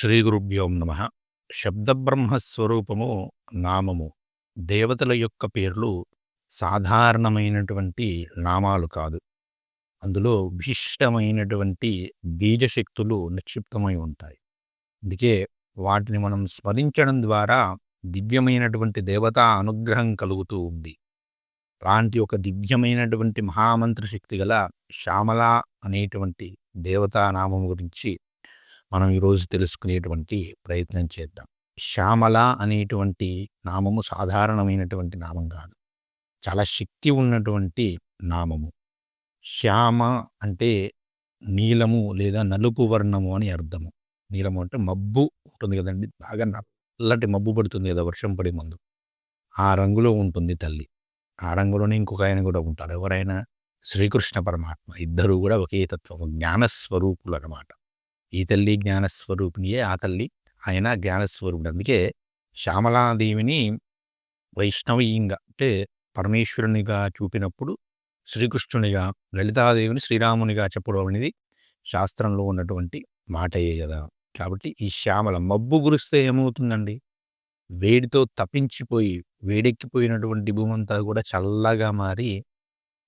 శ్రీ గురుభ్యోం నమ. శబ్దబ్రహ్మస్వరూపము నామము దేవతల యొక్క పేర్లు సాధారణమైనటువంటి నామాలు కాదు. అందులో విశిష్టమైనటువంటి బీజశక్తులు నిక్షిప్తమై ఉంటాయి. అందుకే వాటిని మనం స్మరించడం ద్వారా దివ్యమైనటువంటి దేవతా అనుగ్రహం కలుగుతూ ఉంది. అలాంటి ఒక దివ్యమైనటువంటి మహామంత్ర శక్తి గల శ్యామల అనేటువంటి దేవతా గురించి మనం ఈరోజు తెలుసుకునేటువంటి ప్రయత్నం చేద్దాం. శ్యామల అనేటువంటి నామము సాధారణమైనటువంటి నామం కాదు. చాలా శక్తి ఉన్నటువంటి నామము. శ్యామ అంటే నీలము లేదా నలుపు వర్ణము అని అర్థము. నీలము అంటే మబ్బు ఉంటుంది కదండి. బాగా నల్లటి మబ్బు పడుతుంది కదా వర్షం పడే ముందు. ఆ రంగులో ఉంటుంది తల్లి. ఆ రంగులోనే ఇంకొక ఆయన కూడా ఉంటారు. ఎవరైనా శ్రీకృష్ణ పరమాత్మ ఇద్దరు కూడా ఒకే తత్వం జ్ఞానస్వరూపులు అనమాట ఈ తల్లి జ్ఞానస్వరూపిణియే ఆ తల్లి ఆయన జ్ఞానస్వరూపుడు అందుకే శ్యామలాదేవిని వైష్ణవీయంగా అంటే పరమేశ్వరునిగా చూపినప్పుడు శ్రీకృష్ణునిగా లలితాదేవిని శ్రీరామునిగా చెప్పడం అనేది శాస్త్రంలో ఉన్నటువంటి మాటయే కదా. కాబట్టి ఈ శ్యామల మబ్బు గురిస్తే ఏమవుతుందండి? వేడితో తపించిపోయి వేడెక్కిపోయినటువంటి భూమంతా కూడా చల్లగా మారి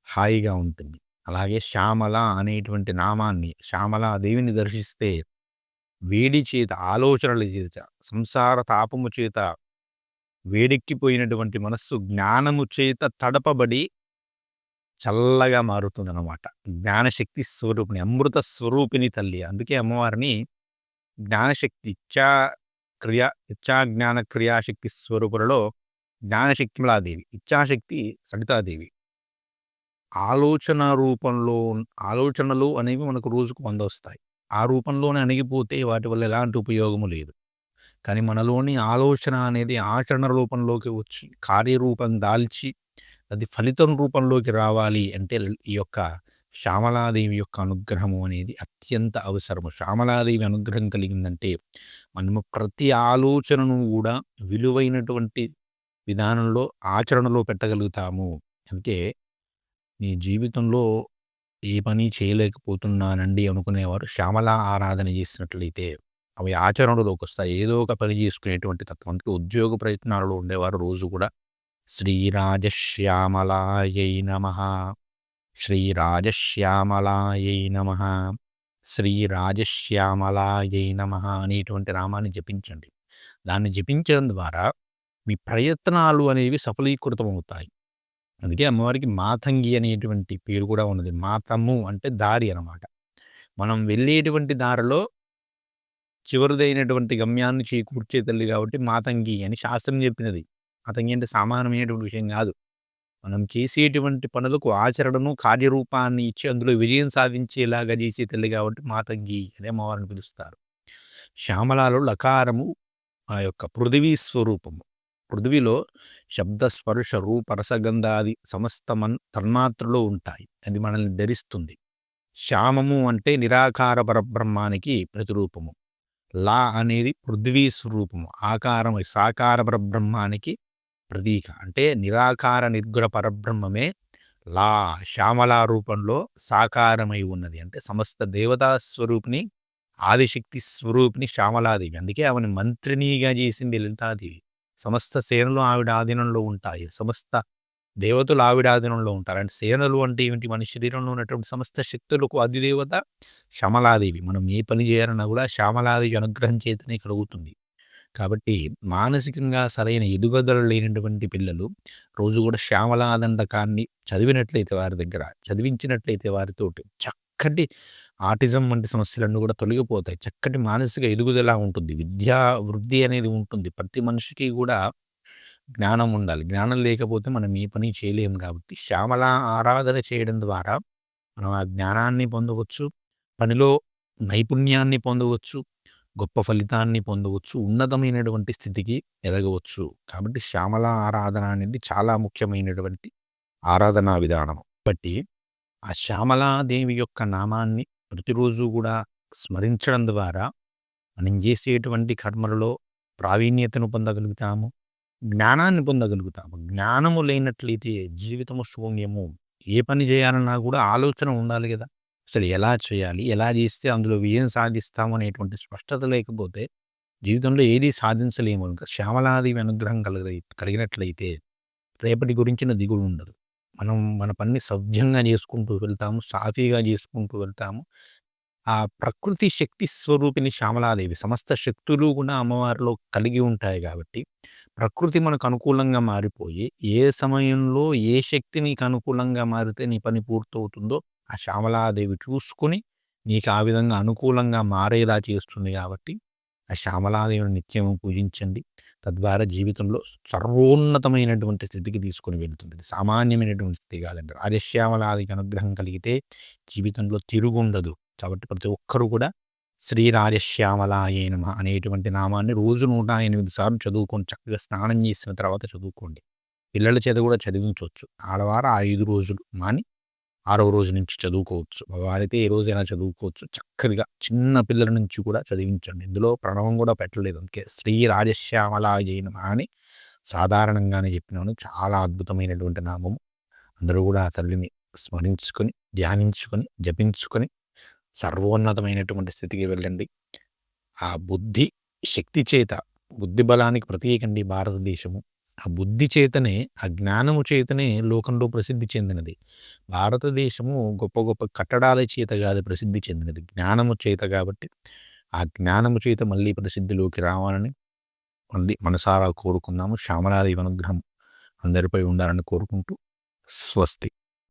హాయిగా ఉంటుంది. అలాగే శ్యామల అనేటువంటి నామాన్ని శ్యామల దేవిని దర్శిస్తే వేడి చేత ఆలోచనల చేత సంసార తాపము చేత వేడెక్కిపోయినటువంటి మనస్సు జ్ఞానము చేత తడపబడి చల్లగా మారుతుందన్నమాట. జ్ఞానశక్తి స్వరూపిణి అమృత స్వరూపిణి తల్లి. అందుకే అమ్మవారిని జ్ఞానశక్తి ఇచ్చా క్రియా ఇచ్చా జ్ఞాన క్రియాశక్తి స్వరూపులలో జ్ఞానశక్తిమలాదేవి ఇచ్చాశక్తి సరితాదేవి. ఆలోచన రూపంలో ఆలోచనలు అనేవి మనకు రోజుకు వంద వస్తాయి ఆ రూపంలోనే అణిగిపోతే వాటి వల్ల ఎలాంటి ఉపయోగము లేదు. కానీ మనలోని ఆలోచన అనేది ఆచరణ రూపంలోకి వచ్చి కార్యరూపం దాల్చి అది ఫలితం రూపంలోకి రావాలి అంటే ఈ యొక్క శ్యామలాదేవి యొక్క అనుగ్రహము అనేది అత్యంత అవసరము. శ్యామలాదేవి అనుగ్రహం కలిగిందంటే మనము ప్రతి ఆలోచనను కూడా విలువైనటువంటి విధానంలో ఆచరణలో పెట్టగలుగుతాము. అంటే నీ జీవితంలో ఏ పని చేయలేకపోతున్నానండి అనుకునేవారు. శ్యామల ఆరాధన చేసినట్లయితే అవి ఆచరణలోకి వస్తాయి ఏదో ఒక పని చేసుకునేటువంటి తత్వం. ఉద్యోగ ప్రయత్నాలలో ఉండేవారు రోజు కూడా. శ్రీరాజశ్యామలాయై నమ. శ్రీరాజశ్యామలాయై నమ. శ్రీరాజశ్యామలాయై నమ అనేటువంటి నామాన్ని జపించండి. దాన్ని జపించడం ద్వారా మీ ప్రయత్నాలు అనేవి సఫలీకృతమవుతాయి. అందుకే అమ్మవారికి మాతంగి అనేటువంటి పేరు కూడా ఉన్నది. మాతము అంటే దారి అనమాట మనం వెళ్ళేటువంటి దారిలో చివరిదైనటువంటి గమ్యాన్ని చేకూర్చే తల్లి కాబట్టి మాతంగి అని శాస్త్రం చెప్పినది. మాతంగి అంటే సామాన్యమైనటువంటి విషయం కాదు. మనం చేసేటువంటి పనులకు ఆచరణను కార్యరూపాన్ని ఇచ్చి అందులో విజయం సాధించేలాగా చేసే తల్లి కాబట్టి మాతంగి అని అమ్మవారిని పిలుస్తారు. శ్యామలాలో లకారము ఆ యొక్క పృథివీ స్వరూపము. పృథ్వీలో శబ్ద స్పర్శ రూప రసగంధాది సమస్త మన్ తన్మాత్రలో ఉంటాయి. అది మనల్ని ధరిస్తుంది. శ్యామము అంటే నిరాకార పరబ్రహ్మానికి ప్రతిరూపము. లా అనేది పృథ్వీ స్వరూపము. ఆకారం సాకార పరబ్రహ్మానికి ప్రతీక. అంటే నిరాకార నిర్గుణ పరబ్రహ్మమే లా శ్యామలా రూపంలో సాకారమై ఉన్నది. అంటే సమస్త దేవతా స్వరూపిణి ఆదిశక్తి స్వరూపిణి శ్యామలాదేవి. అందుకే ఆమెను మంత్రినిగా చేసింది లలితాదేవి. సమస్త సేనలు ఆవిడ ఆధీనంలో ఉంటాయి. సమస్త దేవతలు ఆవిడ ఆధీనంలో ఉంటారు. అంటే సేనలు అంటే ఏమిటి? మన శరీరంలో ఉన్నటువంటి సమస్త శక్తులకు అధిదేవత శ్యామలాదేవి. మనం ఏ పని చేయాలన్నా కూడా శ్యామలాదేవి అనుగ్రహం చేతనే కలుగుతుంది. కాబట్టి మానసికంగా సరైన ఎదుగుదలు లేనటువంటి పిల్లలు రోజు కూడా శ్యామలాదండకాన్ని చదివినట్లయితే వారి దగ్గర చదివించినట్లయితే వారితోటి చక్కటి ఆటిజం వంటి సమస్యలన్నీ కూడా తొలగిపోతాయి. చక్కటి మానసిక ఎదుగుదల ఉంటుంది. విద్యా వృద్ధి అనేది ఉంటుంది. ప్రతి మనిషికి కూడా జ్ఞానం ఉండాలి. జ్ఞానం లేకపోతే మనం ఏ పని చేయలేము కాబట్టి శ్యామల ఆరాధన చేయడం ద్వారా మనం ఆ జ్ఞానాన్ని పొందవచ్చు. పనిలో నైపుణ్యాన్ని పొందవచ్చు. గొప్ప ఫలితాన్ని పొందవచ్చు. ఉన్నతమైనటువంటి స్థితికి ఎదగవచ్చు. కాబట్టి శ్యామల ఆరాధన అనేది చాలా ముఖ్యమైనటువంటి ఆరాధనా విధానం. బట్టి ఆ శ్యామలాదేవి యొక్క నామాన్ని ప్రతిరోజు కూడా స్మరించడం ద్వారా మనం చేసేటువంటి కర్మలలో ప్రావీణ్యతను పొందగలుగుతాము జ్ఞానాన్ని పొందగలుగుతాము. జ్ఞానము లేనట్లయితే జీవితము శూన్యము. ఏ పని చేయాలన్నా కూడా ఆలోచన ఉండాలి కదా అసలు ఎలా చేయాలి ఎలా చేస్తే అందులో విజయం సాధిస్తాము అనేటువంటి స్పష్టత లేకపోతే జీవితంలో ఏది సాధించలేము. శ్యామలాది అనుగ్రహం కలగ కలిగినట్లయితే రేపటి గురించిన దిగులు ఉండదు మనం మన పని సవ్యంగా చేసుకుంటూ వెళ్తాము సాఫీగా చేసుకుంటూ వెళ్తాము. ఆ ప్రకృతి శక్తి స్వరూపిణి శ్యామలాదేవి సమస్త శక్తులు కూడా అమ్మవారిలో కలిగి ఉంటాయి కాబట్టి ప్రకృతి మనకు అనుకూలంగా మారిపోయి ఏ సమయంలో ఏ శక్తి నీకు అనుకూలంగా మారితే నీ పని పూర్తవుతుందో ఆ శ్యామలాదేవి చూసుకొని నీకు ఆ విధంగా అనుకూలంగా మారేలా చేస్తుంది కాబట్టి ఆ శ్యామలాదేవిని నిత్యం పూజించండి. తద్వారా జీవితంలో సర్వోన్నతమైనటువంటి స్థితికి తీసుకొని వెళ్తుంది. సామాన్యమైనటువంటి స్థితి కాదండి. రాజశ్యామలాదికి అనుగ్రహం కలిగితే జీవితంలో తిరుగుండదు. కాబట్టి ప్రతి ఒక్కరూ కూడా శ్రీ రాజశ్యామలాయ నమ అనేటువంటి నామాన్ని రోజు నూట ఎనిమిది సార్లు చదువుకొని చక్కగా స్నానం చేసిన తర్వాత చదువుకోండి. పిల్లల చేత కూడా చదివించవచ్చు. ఆడవారు ఆ ఐదు రోజులు. మాని ఆరవ రోజు నుంచి చదువుకోవచ్చు. మగవారైతే ఏ రోజైనా చదువుకోవచ్చు. చక్కగా చిన్న పిల్లల నుంచి కూడా చదివించండి. ఇందులో ప్రణవం కూడా పెట్టలేదు. అందుకే శ్రీ రాజశ్యామల నమ అని సాధారణంగానే చెప్పినాను చాలా అద్భుతమైనటువంటి నామము. అందరూ కూడా ఆ తల్లిని స్మరించుకొని ధ్యానించుకొని జపించుకొని సర్వోన్నతమైనటువంటి స్థితికి వెళ్ళండి. ఆ బుద్ధి శక్తి చేత బుద్ధి బలానికి ప్రత్యేకండి భారతదేశము. ఆ బుద్ధి చేతనే ఆ జ్ఞానము చేతనే లోకంలో ప్రసిద్ధి చెందినది. భారతదేశము గొప్ప గొప్ప కట్టడాల చేత కాదు ప్రసిద్ధి చెందినది. జ్ఞానము చేత కాబట్టి ఆ జ్ఞానము చేత మళ్ళీ ప్రసిద్ధిలోకి రావాలని మళ్ళీ మనసారా కోరుకుందాము. శ్యామలాదేవి అనుగ్రహం అందరిపై ఉండాలని కోరుకుంటూ స్వస్తి.